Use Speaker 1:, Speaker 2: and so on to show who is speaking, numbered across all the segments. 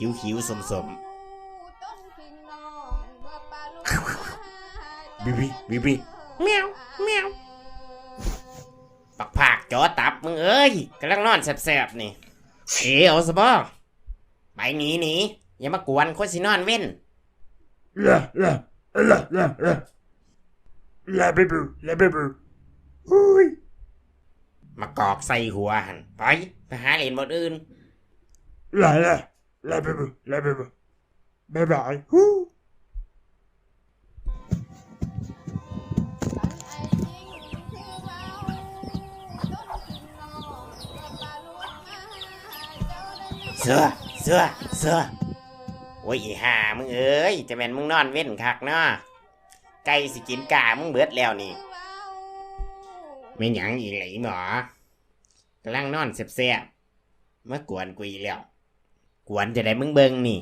Speaker 1: นี่มินหยังวะคิ้วคิ้วสมสมบิบิบิบิแมวแมวปักผากจอตับมึงเอ้ยกำลังนอนแสบๆนี่เอ๋เอาสบอไปหนีหนีอย่ามากวนคนสินอนเว้น
Speaker 2: La la la la la la baby la baby อุ้ย
Speaker 1: มากอกใส่หัวหันไปไปหาเล่ นบนอื่น
Speaker 2: la la la baby la baby bye bye ฮู้
Speaker 1: เสือเสือเสือโอ้ยอีห่ามึงเอ้ย จะแม่นมึงนอนเว้นคักเนาะไก่สิกินกามึงเบิดแล้วนี่ไม่หยังอีกเลยหมอกำลังนอนแซ่บๆมากวนกูอีแล้ว กวนจะได้มึงเบิงนี่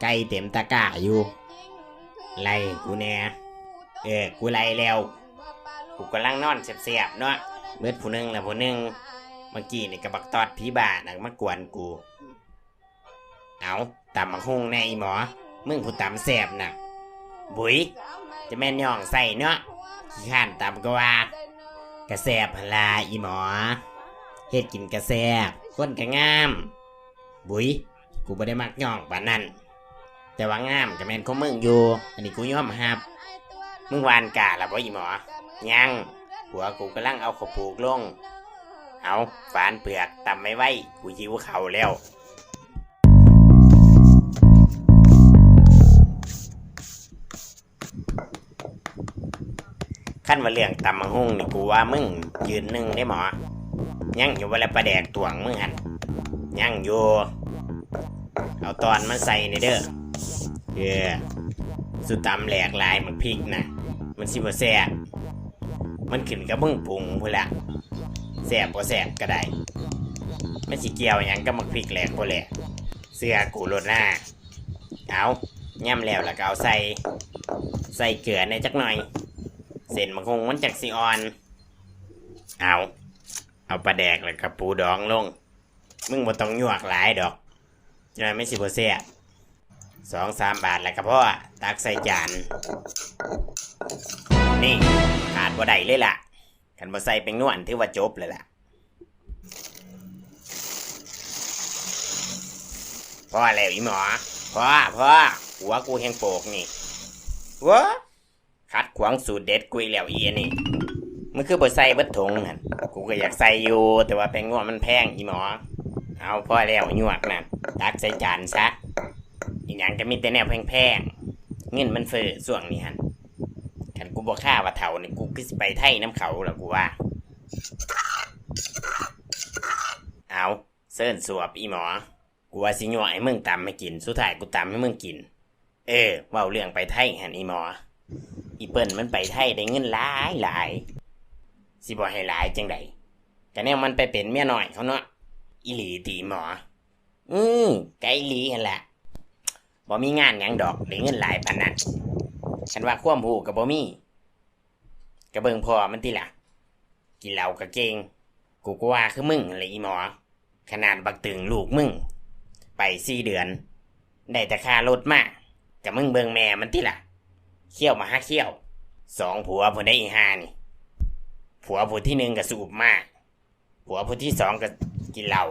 Speaker 1: ไก่เต็มตะกร้าอยู่ ไล่กูแน่เออ กูไล่แล้ว กูกำลังนอนแซ่บๆเนาะเบิดผู้หนึงแล้วผู้หนึงเมื่อกี้นี่กระบักตอดพี่บ้านักมากวนกู เอาตำมักฮงแน่อีหมอ มึงผู้ตำแสบน่ะ บุยจะแม่นย่องใส่เนาะขี้ข้านตำก็ว่ากระแสบพลาอีหมอเฮ็ดกินกระแสบก้นกระงาม บุย กูบ่ได้มักย่องปานนั้น แต่ว่างามก็แม่นของมึงอยู่ อันนี้กูยอมรับ มึงวานกาละบ่อีหมอ ยัง หัวกูกำลังเอาข้าวปลูกลง เอาฝานเปลือกตำไม่ไหวกูหิวเขาแล้วขั้นว่าเรื่องตำมังหุ่งนี่กูว่ามึงยืนหนึ่งได้หมอ ยังอยู่เวลาประแดกตวงมึงหันยังอยู่ เอาตอนมาใส่ในเด้อเออสุดตำแหลกลายมันพริกนะมันสิบ่แซ่บมันขึ้นกับมึงปรุงพุ่นละแสบบ่แสบก็ได้ไม่สิเกี่ยวหยังก็มักพริกแหลกบ่แหลกเสื้อกูโลดหน้า เอาย่ำแล้วแล้วก็เอาใส่ ใส่เกลือในจักหน่อย เส้นมันคงมันจักสิอ่อน เอา เอาปลาแดกแล้วกับปูดองลง มึงบ่ต้องหยวกหลายดอก จะไม่สิบ่แสบสองสามบาทแล้วก็พอตักใส่จาน นี่ขาดบ่ได้เลยล่ะขันบ่ใส่เป็นนวลถือว่าจบเลยล่ะพ่อแล้วอีหมอพ่อพ่อหัวกูแหงโปกนี่วะขัดขวางสูตรเด็ดกุยแล้วอีอันนี่มันคือบ่ใส่เบิดถงนั่นกูก็อยากใส่อยู่ แต่ว่าเป็นนวลมันแพงอีหมอ เอาพ่อแล้วหยวกนั่น ตักใส่จานซะ อีหยังก็มีแต่แนวแพงๆ เงินมันเฟ้อส่วงนี้ฮันขันกูบอกข้าว่าเท่านี่ยกูก็สิไปไทยน้ำเขาละกูว่า เอาเซิ่นสวบอีหมอ กูว่าสิญัวให้มึงตำให้กิน สุดท้ายกูตำให้มึงกิน เออว่าเรื่องไปไทยหันอีหมอ อีเปิ้นมันไปไทยได้เงินหลายหลายสิบอกให้หลายจังใดก็แนวมันไปเป็นเมียหน้อยเขาเนาะอีหลีตีหมอ อือไกลหลีหันแหละบ่มีงานหยังดอกได้เงินหลายปานนั้นฉันว่าความหูกับบ่มีกระเบิงพอมันติละกินเหล้ากับเก่งกูก็ว่าคือมึงอะไรอีหมอ ขนาดบักตึงลูกมึง ไปสี่เดือน ได้แต่ค่ารถมากับมึงเบิงแม่มันติละเขี้ยวมาห้าเขี้ยว สองผัวผู้ได้อีห้านี่ ผัวผู้ที่หนึ่งก็สูบมาก ผัวผู้ที่สองก็กินเหล้า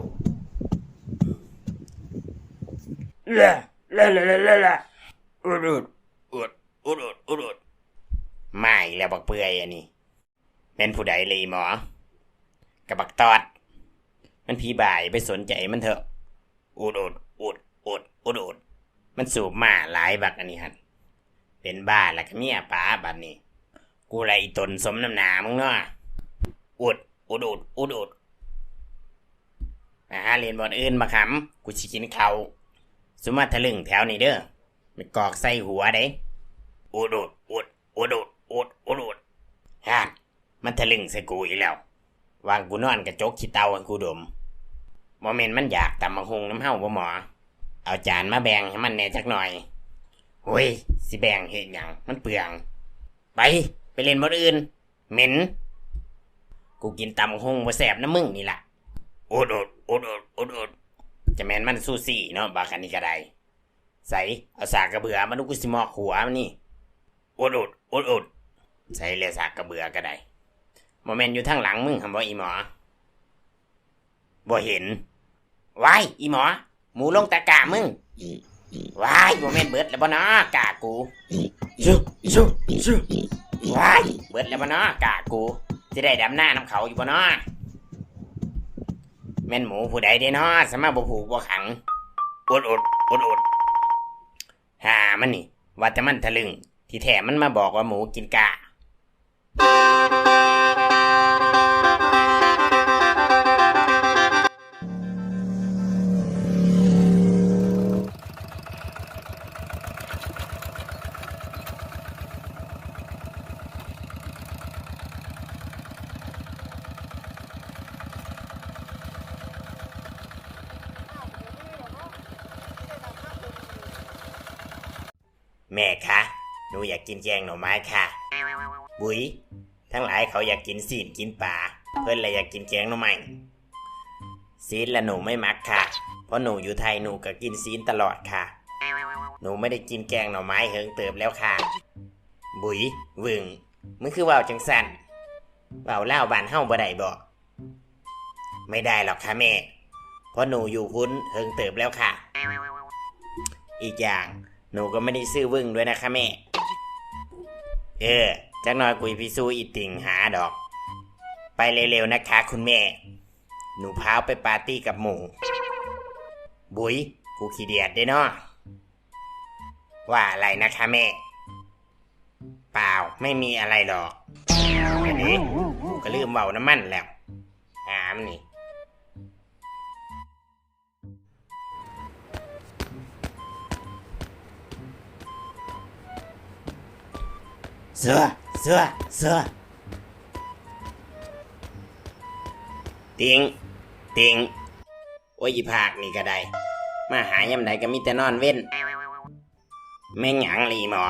Speaker 2: la la la la la la อุดอุด
Speaker 1: อุดอุดอุดอุดอุดไม่แล้วบักเปื่อยอันนี้เป็นผู้ใดเลยหมอกับบักตอด มันผีบ่ายไปสนใจมันเถอะอุดอุดอุดอุดอุดอุดมันสูบมาหลายบักอันนี้ฮันเป็นบ้าแล้วก็เมียป้าบัดนี้ กูไรตนสมน้ำหนามึงเนาะอุดอุดอุดอุดอุดมาหาเรียนบอลอื่นมาขำกูสิกินเขาว สุมาทะลึงแถวนี้เด้อไม่กอกใส่หัวเด้อุดอุดอุดอุดอุดอุดอุดอุดฮะมันทะลึงใส่กูอีกแล้ว วางกูนอนกระจกขี้เตาให้กูดมโมเมนต์มันอยากตำมังหงน้ำเห่าบ่หมอ เอาจานมาแบ่งให้มันแหน่จักหน่อยโอ้ยสิแบ่งเห็นหยังมันเปลือง ไปไปเล่นบนอื่น เหม็น กูกินตำบักหงบ่แสบน้ำมึงนี่ล่ะอุดอุดอุดอุดอุดอุด จะแมนมันซูซี่เนาะบาคันนี้ก็ได้ใส่เอาสากกระเบือมันนุกุสิหมอกหัวมันนี่อุดอุดอุดอุดใส่เลยสากกระเบือก็ได้โมเมนอยู่ทางหลังมึงคำว่าอีหมอบ่เห็นว้ายอีหมอ หมูลงตะกร้ามึงว้ายโมเมนเบิดแล้วบ่เนาะกากู
Speaker 2: ชูชูชู
Speaker 1: ว้ายเบิดแล้วบ่เนาะกากูจะได้ดำหน้าน้ำเขาอยู่บ่เนาะ แม่นหมูผู้ใดเด้นอสมาบ่ผูกบ่ขังอดอดอดอดหามันนี่ ว่าแต่มันทะลึง ที่แท้มันมาบอกว่าหมูกินกา แม่คะ หนูอยากกินแกงหน่อไม้ค่ะ บุ๋ย ทั้งหลายเขาอยากกินซีนกินปลา เพื่อนเลยอยากกินแกงหน่อไม้ซีนละหนูไม่มักค่ะ เพราะหนูอยู่ไทยหนูก็กินซีนตลอดค่ะ หนูไม่ได้กินแกงหน่อไม้เฮิงเติบแล้วค่ะ บุ๋ยวึงมึงคือว่าวจังสันว่าวเล่าบานเฮ้าบ่ได้บ่ไม่ได้หรอกค่ะแม่ เพราะหนูอยู่พุ้นเฮิงเติบแล้วค่ะ อีกอย่าง หนูก็ไม่ได้ซื้อวึ่งด้วยนะคะแม่ เออจักหน่อยกุยพี่สู้อีติ่งหาดอก ไปเร็วๆนะคะคุณแม่ หนูพาไปปาร์ตี้กับหมู บุยกูขี้เดียดเด้เนาะว่าอะไรนะคะแม่ เปล่าไม่มีอะไรหรอกอันนี้กูก็ลืมเบาน้ำมันแล้วหามนี่ เสือเสือเสือติงติงโอ้ยอีภาคนี่ก็ได้ มาหายามใดก็มีแต่นอนเว้นแม่งหยังลีหมอ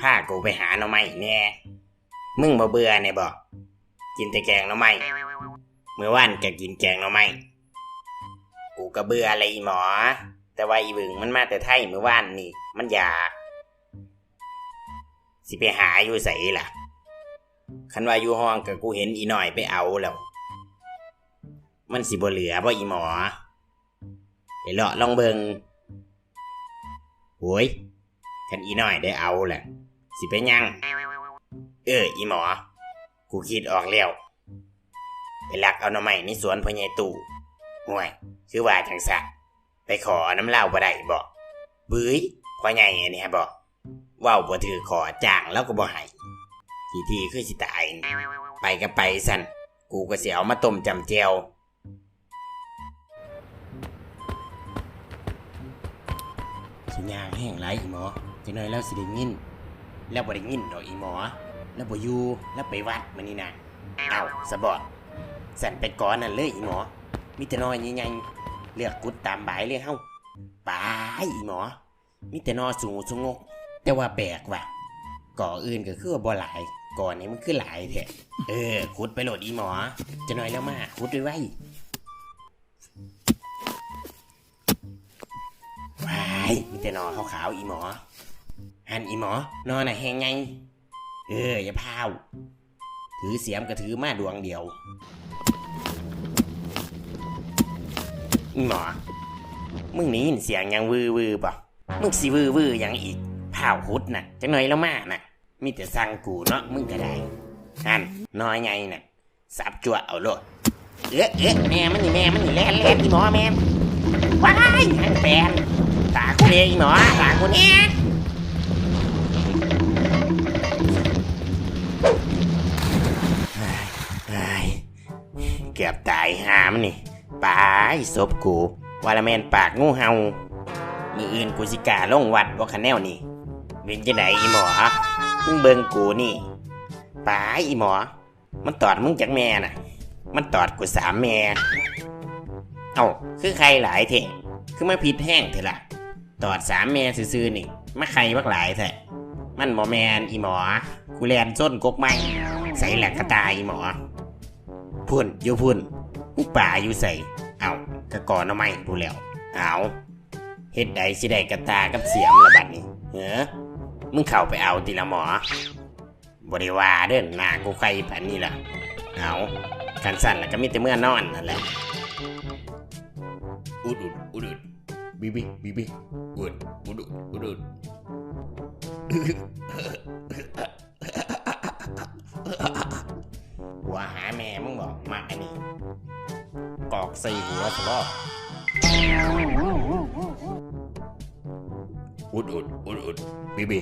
Speaker 1: พากูไปหาหน่อไม้แน่มึงบ่เบื่อเนี่ยบอกกินแต่แกงหน่อไม้เมื่อวานก็กินแกงหน่อไม้กูก็เบื่อเลยหมอ แต่ว่าอีบึงมันมาแต่ไทยเมื่อวานนี่ มันอยาก สิไปหาอยู่ใส่ล่ะ คันว่าอยู่ห้องกับกูเห็นอีหน่อยไปเอาแล้ว มันสิบ่เหลือบ่อีหมอไปเลาะลองเบิงโว้ยคันอีหน่อยได้เอาแหละสิไปยัง เออ อีหมอ กูคิดออกแล้วไปลักเอาหน่อไม้ในสวนพ่อใหญ่ตู่ห่วย คือว่าจังสะ ไปขอน้ำเหล้าบ่ได้บ่บื้ยพ่อใหญ่อันนี้บ่ ว้าบ่ถือขอจ้างแล้วก็บ่ให้ทีทีคือสิตาย ไปก็ไปสั่นกูก็เสิเอามาต้มจำเจียวสิยางแห้งไรอีหมอจังน้อยแล้วสิได้ยิน แล้วบ่ได้ยินดอกอีหมอ แล้วบ่อยู่แล้วไปวัดมื้อนี้นะเอาสะบอดสั่นไปก่อนนั่นเลยอีหมอมีแต่น้อยใหญ่ๆเลือกกุดตามบายเลยเฮาไปอีหมอมีแต่นอสูงสงก แต่ว่าแปลกว่ะก่ออื่นก็คือว่าบ่หลายก่อนนี้มันคือหลายแท้เออขุดไปโหลดอีหมอ จะน้อยแล้วมาขุดไว้ไว้วายมีแต่นอขาวๆอีหมอหันอีหมอนอน่ะแหงไง เออ อย่าพาว ถือเสียมก็ถือมาดวงเดียว อีหมอ มึงนี่ยินเสียงยังวือวือๆป่ะมึงสิวือวือยังอีก เผาหุดน่ะจังหน่อยแล้วมากน่ะ มีแต่สั่งกูเนาะมึงก็ได้อันน้อยไงน่ะสับจั่วเอาโลดเอ๊ะเอ๊ะแม่มันนี่แม่มันนี่แล่นแล่นอีหมอแม่ว้ายหันแปนตากูเนี่ยอีหมอตากูเนี่ยเฮ้ยเกือบตายหามนี่ปายศพกูวาละแมนปากงูเห่ามืออื่นกูสิกล้าลงวัดว่าคะแนวนี่ เป็นจังไดอีหมอมึงเบิ่งกูนี่ป๋าอีหมอ มันตอดมึงจากแม่น่ะ มันตอดกูสามแม่เอ้าคือใครหลายเถะคือมาผิดแห้งเถอะล่ะ ตอดสามแม่ซื่อๆนี่มาใครบักหลายแท้มันบ่แมนอีหมอ กูแลนส้นกกไม้ใส่แหลกกระตายอีหมอ พุ่นอยู่พุ่นกูป่าอยู่ใส่ เอ้ากระก่อนเอาไม่พูแล้ว เอาเฮ็ดใดสิได้กระตากับเสียมละบัดนี้เฮ้อ มึงเข้าไปเอาติละหมอ บริวาเด้อหน้ากูใครผันนี่ล่ะ เอากันสั่นแล้วก็มีแต่เมื่อนอนนั่นแหละ
Speaker 2: อุดอุดอุดอุดบีบีบีบีอุดอุดอุดอุดุด
Speaker 1: หัวหาแม่มึงบอกมาอันนี้กอกใส่หัวสบอ
Speaker 2: อุดอุดอุดอุดบีบี